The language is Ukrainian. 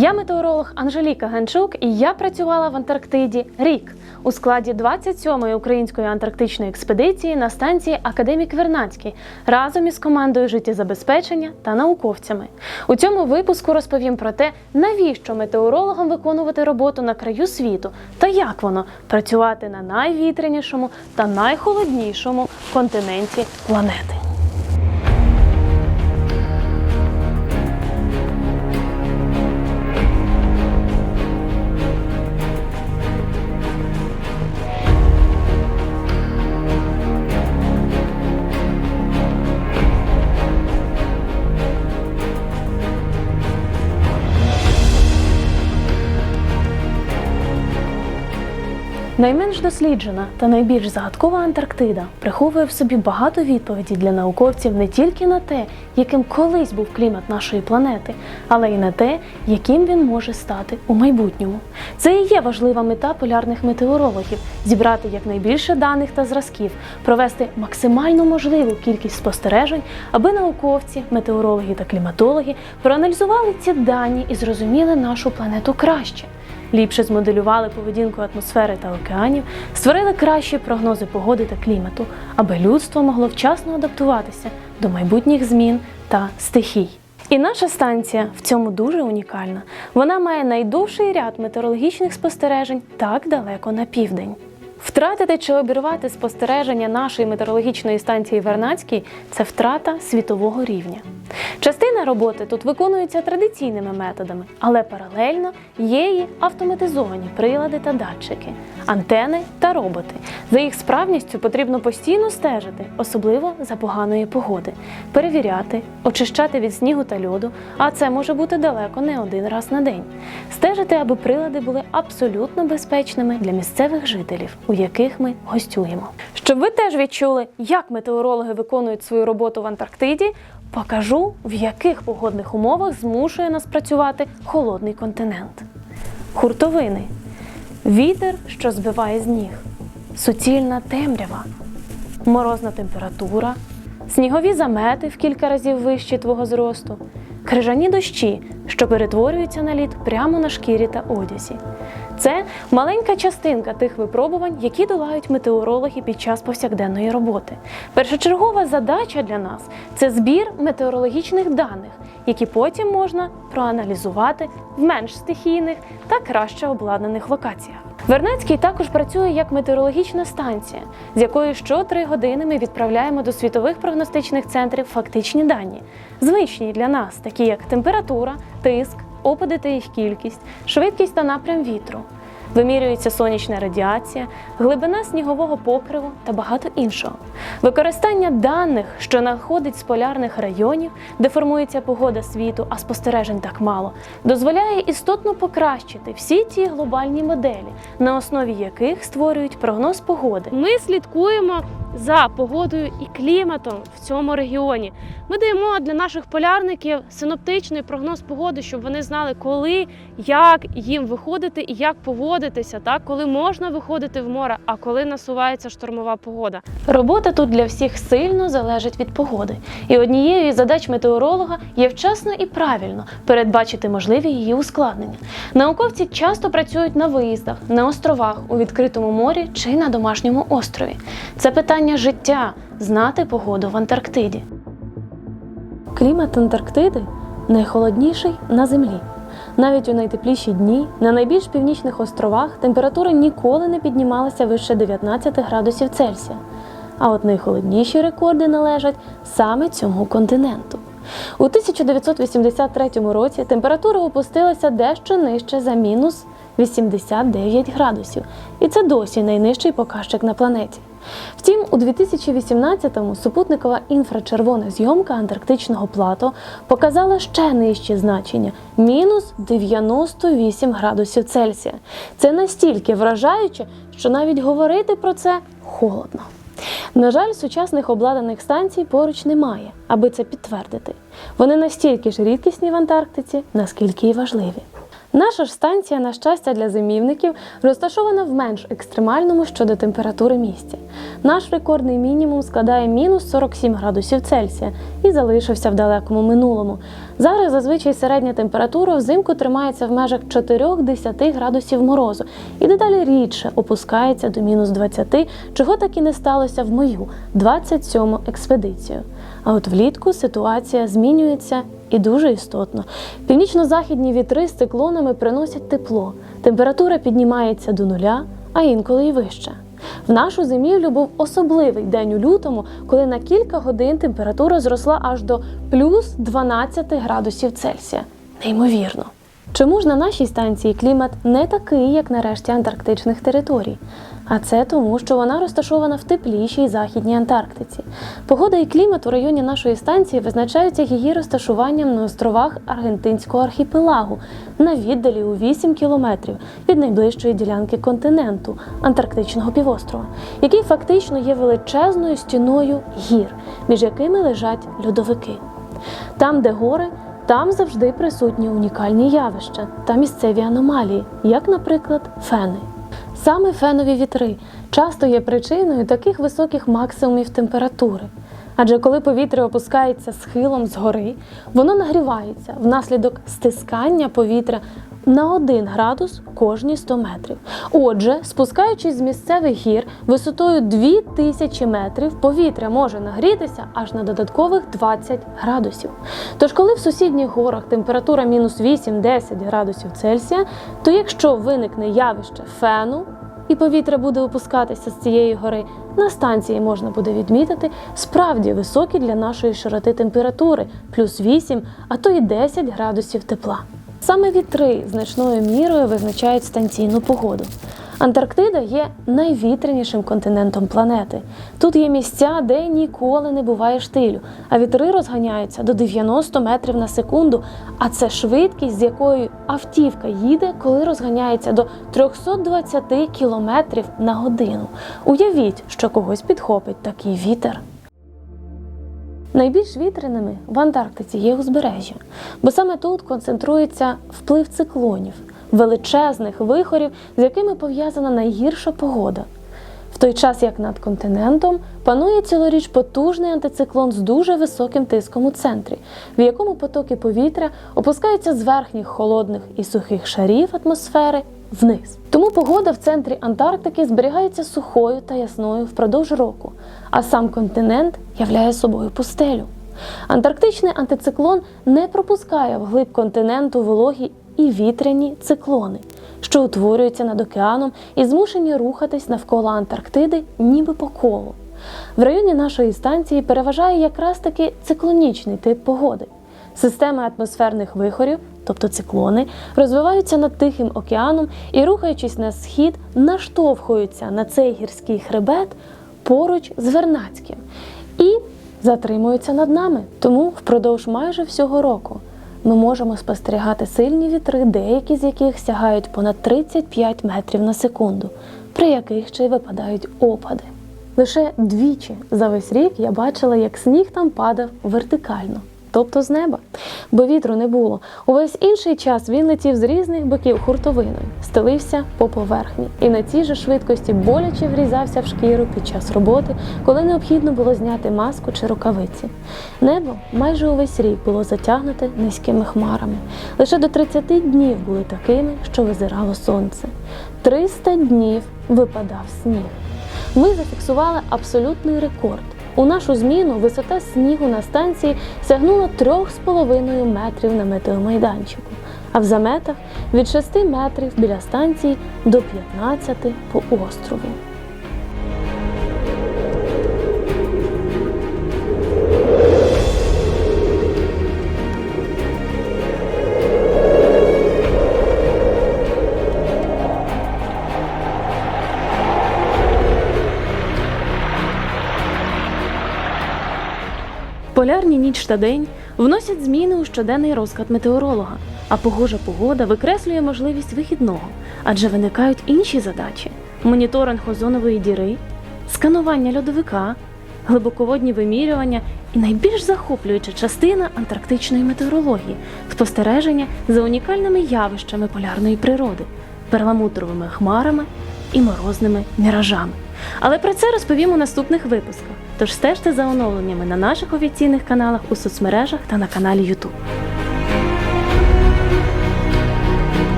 Я метеоролог Анжеліка Ганчук, і я працювала в Антарктиді рік у складі 27-ї української антарктичної експедиції на станції Академік Вернадський разом із командою життєзабезпечення та науковцями. У цьому випуску розповім про те, навіщо метеорологам виконувати роботу на краю світу та як воно працювати на найвітрянішому та найхолоднішому континенті планети. Найменш досліджена та найбільш загадкова Антарктида приховує в собі багато відповідей для науковців не тільки на те, яким колись був клімат нашої планети, але й на те, яким він може стати у майбутньому. Це і є важлива мета полярних метеорологів зібрати якнайбільше даних та зразків, провести максимально можливу кількість спостережень, аби науковці, метеорологи та кліматологи проаналізували ці дані і зрозуміли нашу планету краще ліпше змоделювали поведінку атмосфери та океанів, створили кращі прогнози погоди та клімату, аби людство могло вчасно адаптуватися до майбутніх змін та стихій. І наша станція в цьому дуже унікальна. Вона має найдовший ряд метеорологічних спостережень так далеко на південь. Втратити чи обірвати спостереження нашої метеорологічної станції Вернадський це втрата світового рівня. Частина роботи тут виконується традиційними методами, але паралельно є і автоматизовані прилади та датчики, антени та роботи. За їх справністю потрібно постійно стежити, особливо за поганої погоди, перевіряти, очищати від снігу та льоду, а це може бути далеко не один раз на день. Стежити, аби прилади були абсолютно безпечними для місцевих жителів, у яких ми гостюємо. Щоб ви теж відчули, як метеорологи виконують свою роботу в Антарктиді, покажу, в яких погодних умовах змушує нас працювати холодний континент. Хуртовини, вітер, що збиває з ніг, суцільна темрява, морозна температура, снігові замети в кілька разів вищі твого зросту, крижані дощі, що перетворюються на лід прямо на шкірі та одязі. Це маленька частинка тих випробувань, які долають метеорологи під час повсякденної роботи. Першочергова задача для нас це збір метеорологічних даних, які потім можна проаналізувати в менш стихійних та краще обладнаних локаціях. Вернецький також працює як метеорологічна станція, з якої що три години ми відправляємо до світових прогностичних центрів фактичні дані, звичні для нас, такі як температура, тиск, опади та їх кількість, швидкість та напрям вітру. Вимірюється сонячна радіація, глибина снігового покриву та багато іншого. Використання даних, що надходить з полярних районів, де формується погода світу, а спостережень так мало, дозволяє істотно покращити всі ті глобальні моделі, на основі яких створюють прогноз погоди. Ми слідкуємо за погодою і кліматом в цьому регіоні. Ми даємо для наших полярників синоптичний прогноз погоди, щоб вони знали, коли, як їм виходити і як поводитися, так коли можна виходити в море, а коли насувається штормова погода. Робота тут для всіх сильно залежить від погоди, і однією із задач метеоролога є вчасно і правильно передбачити можливі її ускладнення. Науковці часто працюють на виїздах, на островах, у відкритому морі чи на домашньому острові. Це питання життя знати погоду в Антарктиді. Клімат Антарктиди найхолодніший на землі. Навіть у найтепліші дні на найбільш північних островах температура ніколи не піднімалася вище 19 градусів Цельсія. А от найхолодніші рекорди належать саме цьому континенту. У 1983 році температура опустилася дещо нижче за мінус 89 градусів, і це досі найнижчий показчик на планеті. Втім, у 2018-му супутникова інфрачервона зйомка антарктичного плато показала ще нижчі значення мінус 98 градусів Цельсія. Це настільки вражаюче, що навіть говорити про це холодно. На жаль, сучасних обладнаних станцій поруч немає, аби це підтвердити. Вони настільки ж рідкісні в Антарктиці, наскільки й важливі. Наша ж станція, на щастя, для зимівників розташована в менш екстремальному щодо температури місці. Наш рекордний мінімум складає мінус 47 градусів Цельсія і залишився в далекому минулому. Зараз зазвичай середня температура взимку тримається в межах 4-10 градусів морозу і дедалі рідше опускається до мінус 20, чого так і не сталося в мою 27-му експедицію. А от влітку ситуація змінюється і дуже істотно. Північно-західні вітри з циклонами приносять тепло. Температура піднімається до нуля, а інколи й вище. В нашу зимівлю був особливий день у лютому, коли на кілька годин температура зросла аж до плюс 12 градусів Цельсія. Неймовірно. Чому ж на нашій станції клімат не такий, як на решті антарктичних територій? А це тому, що вона розташована в теплішій західній Антарктиці. Погода і клімат у районі нашої станції визначаються її розташуванням на островах Аргентинського архіпелагу на віддалі у 8 кілометрів від найближчої ділянки континенту Антарктичного півострова, який фактично є величезною стіною гір, між якими лежать льодовики. Там, де гори, там завжди присутні унікальні явища та місцеві аномалії, як, наприклад, фени. Саме фенові вітри часто є причиною таких високих максимумів температури. Адже коли повітря опускається схилом згори, воно нагрівається внаслідок стискання повітря на 1 градус кожні 100 метрів. Отже, спускаючись з місцевих гір висотою 2000 метрів, повітря може нагрітися аж на додаткових 20 градусів. Тож, коли в сусідніх горах температура мінус 8-10 градусів Цельсія, то якщо виникне явище фену, і повітря буде опускатися з цієї гори, на станції можна буде відмітити справді високі для нашої широти температури плюс 8, а то й 10 градусів тепла. Саме вітри значною мірою визначають станційну погоду. Антарктида є найвітрянішим континентом планети. Тут є місця, де ніколи не буває штилю, а вітри розганяються до 90 метрів на секунду. А це швидкість, з якою автівка їде, коли розганяється до 320 кілометрів на годину. Уявіть, що когось підхопить такий вітер. Найбільш вітряними в Антарктиці є узбережжя, бо саме тут концентрується вплив циклонів, величезних вихорів, з якими пов'язана найгірша погода. В той час, як над континентом, панує цілоріч потужний антициклон з дуже високим тиском у центрі, в якому потоки повітря опускаються з верхніх холодних і сухих шарів атмосфери вниз. Тому погода в центрі Антарктики зберігається сухою та ясною впродовж року, а сам континент являє собою пустелю. Антарктичний антициклон не пропускає вглиб континенту вологі і вітряні циклони, що утворюються над океаном і змушені рухатись навколо Антарктиди, ніби по колу. В районі нашої станції переважає якраз таки циклонічний тип погоди. Системи атмосферних вихорів, тобто циклони, розвиваються над Тихим океаном і, рухаючись на схід, наштовхуються на цей гірський хребет поруч з Вернацьким і затримуються над нами. Тому впродовж майже всього року ми можемо спостерігати сильні вітри, деякі з яких сягають понад 35 метрів на секунду, при яких ще й випадають опади. Лише двічі за весь рік я бачила, як сніг там падав вертикально, тобто з неба, бо вітру не було. Увесь інший час він летів з різних боків хуртовиною, стелився по поверхні і на цій же швидкості боляче врізався в шкіру під час роботи, коли необхідно було зняти маску чи рукавиці. Небо майже увесь рік було затягнуте низькими хмарами. Лише до 30 днів були такими, що визирало сонце. 300 днів випадав сніг. Ми зафіксували абсолютний рекорд. У нашу зміну висота снігу на станції сягнула 3,5 метрів на метеомайданчику, а в заметах від 6 метрів біля станції до 15 по острову. Полярні ніч та день вносять зміни у щоденний розклад метеоролога, а погожа погода викреслює можливість вихідного, адже виникають інші задачі: моніторинг озонової діри, сканування льодовика, глибоководні вимірювання і найбільш захоплююча частина антарктичної метеорології спостереження за унікальними явищами полярної природи, перламутровими хмарами і морозними міражами. Але про це розповім у наступних випусках. Тож стежте за оновленнями на наших офіційних каналах у соцмережах та на каналі YouTube.